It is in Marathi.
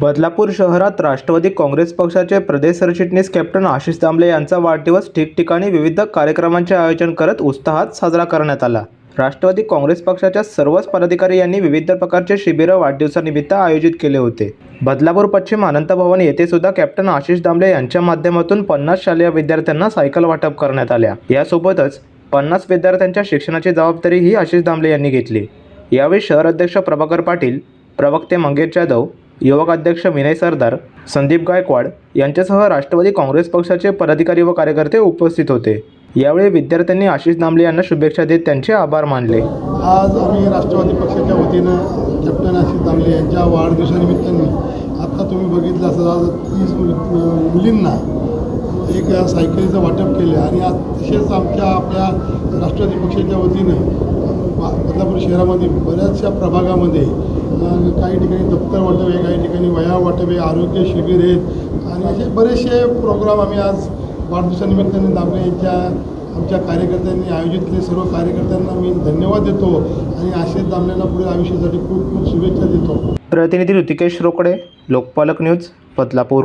बदलापूर शहरात राष्ट्रवादी काँग्रेस पक्षाचे प्रदेश सरचिटणीस कॅप्टन आशिष दामले यांचा वाढदिवस ठिकठिकाणी विविध कार्यक्रमांचे आयोजन करत उत्साहात साजरा करण्यात आला. राष्ट्रवादी काँग्रेस पक्षाच्या सर्वच पदाधिकारी यांनी विविध प्रकारचे शिबिरं वाढदिवसानिमित्त आयोजित केले होते. बदलापूर पश्चिम अनंत भवन येथे सुद्धा कॅप्टन आशिष दामले यांच्या माध्यमातून पन्नास शालेय विद्यार्थ्यांना सायकल वाटप करण्यात आल्या. यासोबतच पन्नास विद्यार्थ्यांच्या शिक्षणाची जबाबदारी ही आशिष दामले यांनी घेतली. यावेळी शहर अध्यक्ष प्रभाकर पाटील प्रवक्ते मंगेश जाधव युवक अध्यक्ष विनय सरदार संदीप गायकवाड यांच्यासह राष्ट्रवादी काँग्रेस पक्षाचे पदाधिकारी व कार्यकर्ते उपस्थित होते. यावेळी विद्यार्थ्यांनी आशिष दामले यांना शुभेच्छा देत त्यांचे आभार मानले. आज आम्ही राष्ट्रवादी पक्षाच्या वतीनं कॅप्टन आशिष दामले यांच्या वाढदिवसानिमित्ताने आत्ता तुम्ही बघितलं असं आज तीस मुलींना एक सायकलीचं वाटप केलं आणि आज तसेच आमच्या आपल्या राष्ट्रवादी पक्षाच्या वतीनं बदलापूर शहरामध्ये बऱ्याचशा प्रभागामध्ये काही ठिकाणी दप्तर वाटप आहे काही ठिकाणी वया वाटप आहे आरोग्य शिबिर आहेत. आणि असे बरेचसे प्रोग्राम आम्ही आज वाढदिवसानिमित्ताने दाबले यांच्या आमच्या कार्यकर्त्यांनी आयोजित केले सर्व कार्यकर्त्यांना मी धन्यवाद देतो आणि आशिष दामलेला पुढील आयुष्यासाठी खूप खूप शुभेच्छा देतो. प्रतिनिधी ऋतिकेश रोकडे लोकपालक न्यूज बदलापूर.